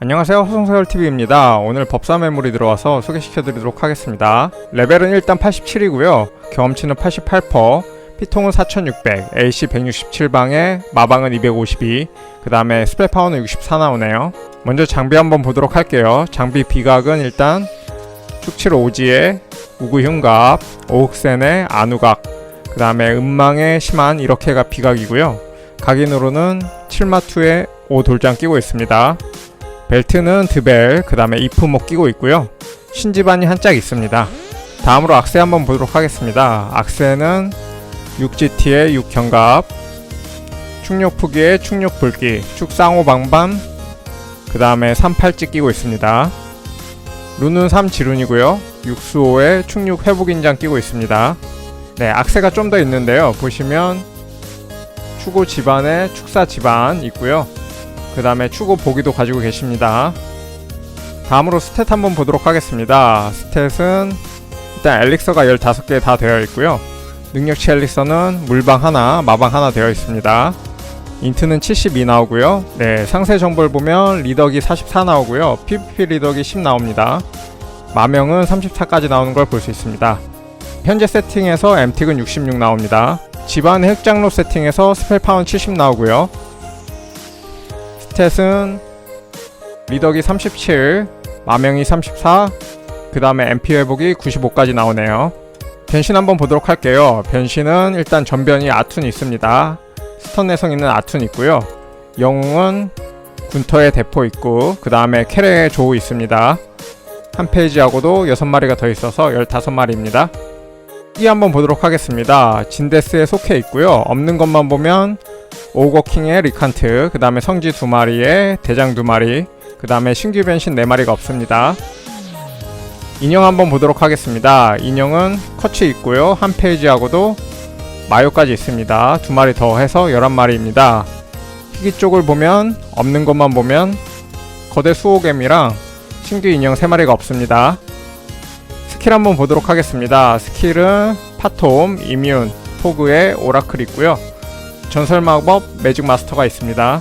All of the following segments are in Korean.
안녕하세요. 호송서열TV입니다. 오늘 법사 매물이 들어와서 소개시켜 드리도록 하겠습니다. 레벨은 일단 87이고요. 경험치는 88% 피통은 4600 AC 167방에 마방은 252 그 다음에 스펠 파워는 64 나오네요. 먼저 장비 한번 보도록 할게요. 장비 비각은 일단 축칠 오지에 우구 흉갑 오흑센의 안우각. 그 다음에 음망의 심한 이렇게가 비각이고요 각인으로는 7마2에 5돌장 끼고 있습니다 벨트는 드벨, 그 다음에 이프목 끼고 있고요. 신지반이 한 짝 있습니다. 다음으로 악세 한번 보도록 하겠습니다. 악세는 6GT의 6견갑, 충욕푸기의 충욕불기, 축상호방반, 그 다음에 38찌 끼고 있습니다. 룬은 3지룬이고요. 6수호의 충육 회복인장 끼고 있습니다. 네, 악세가 좀 더 있는데요. 보시면 추고 집안에 축사 집안 있고요. 그 다음에 추고 보기도 가지고 계십니다. 다음으로 스탯 한번 보도록 하겠습니다. 스탯은 일단 엘릭서가 15개 다 되어 있고요. 능력치 엘릭서는 물방 하나, 마방 하나 되어 있습니다. 인트는 72 나오고요. 네, 상세 정보를 보면 리덕이 44 나오고요. PVP 리덕이 10 나옵니다. 마명은 34까지 나오는 걸 볼 수 있습니다. 현재 세팅에서 MT은 66 나옵니다. 집안 핵장로 세팅에서 스펠 파운 70 나오고요. 스탯은 리덕이 37, 마명이 34, 그 다음에 MP 회복이 95까지 나오네요. 변신 한번 보도록 할게요. 변신은 일단 전변이 아툰 있습니다. 스턴 내성 있는 아툰 있고요. 영웅은 군터의 대포 있고 그 다음에 캐레의 조우 있습니다. 한 페이지하고도 6마리가 더 있어서 15마리입니다. 이 한번 보도록 하겠습니다. 진데스에 속해 있고요. 없는 것만 보면 오거킹의 리칸트, 그 다음에 성지 두 마리에 대장 두 마리, 그 다음에 신규 변신 네 마리가 없습니다. 인형 한번 보도록 하겠습니다. 인형은 커치 있고요. 한 페이지하고도 마요까지 있습니다. 두 마리 더 해서 11마리입니다. 희귀 쪽을 보면 없는 것만 보면 거대 수호겜이랑 신규 인형 세 마리가 없습니다. 스킬 한번 보도록 하겠습니다. 스킬은 파톰, 이뮨, 포그의 오라클 있고요. 전설 마법 매직 마스터가 있습니다.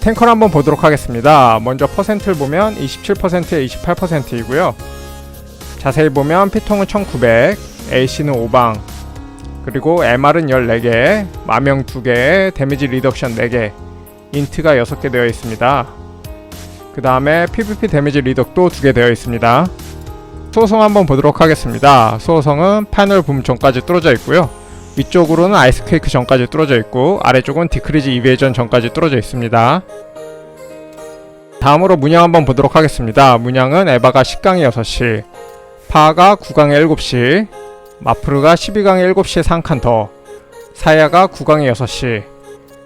탱커를 한번 보도록 하겠습니다. 먼저 퍼센트를 보면 27%에 28%이고요. 자세히 보면 피통은 1900, AC는 5방, 그리고 MR은 14개, 마명 2개, 데미지 리덕션 4개, 인트가 6개 되어 있습니다. 그 다음에 PVP 데미지 리덕도 2개 되어 있습니다. 수호성 한번 보도록 하겠습니다. 수호성은 파이널 붐 전까지 뚫어져 있고요. 위쪽으로는 아이스케이크 전까지 뚫어져 있고 아래쪽은 디크리즈 이베이전 전까지 뚫어져 있습니다. 다음으로 문양 한번 보도록 하겠습니다. 문양은 에바가 10강에 6시, 파가 9강에 7시, 마프르가 12강에 7시에 3칸 더, 사야가 9강에 6시,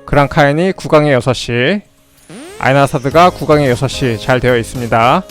그랑카인이 9강에 6시, 아이나사드가 9강에 6시 잘 되어 있습니다.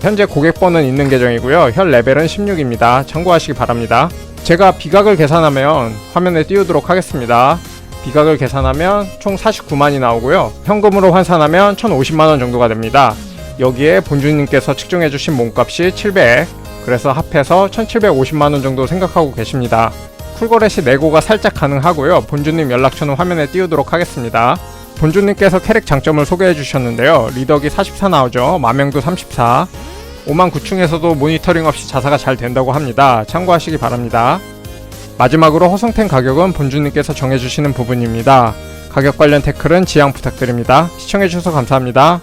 현재 고객번은 있는 계정이고요. 현 레벨은 16입니다. 참고하시기 바랍니다. 제가 비각을 계산하면 화면에 띄우도록 하겠습니다. 비각을 계산하면 총 49만이 나오고요. 현금으로 환산하면 1,050만원 정도가 됩니다. 여기에 본주님께서 측정해주신 몸값이 700, 그래서 합해서 1,750만원 정도 생각하고 계십니다. 쿨거래 시 내고가 살짝 가능하고요. 본주님 연락처는 화면에 띄우도록 하겠습니다. 본주님께서 캐릭 장점을 소개해 주셨는데요. 리덕이 44 나오죠. 마명도 34. 5만 9층에서도 모니터링 없이 자사가 잘 된다고 합니다. 참고하시기 바랍니다. 마지막으로 허성템 가격은 본주님께서 정해주시는 부분입니다. 가격 관련 댓글은 지양 부탁드립니다. 시청해주셔서 감사합니다.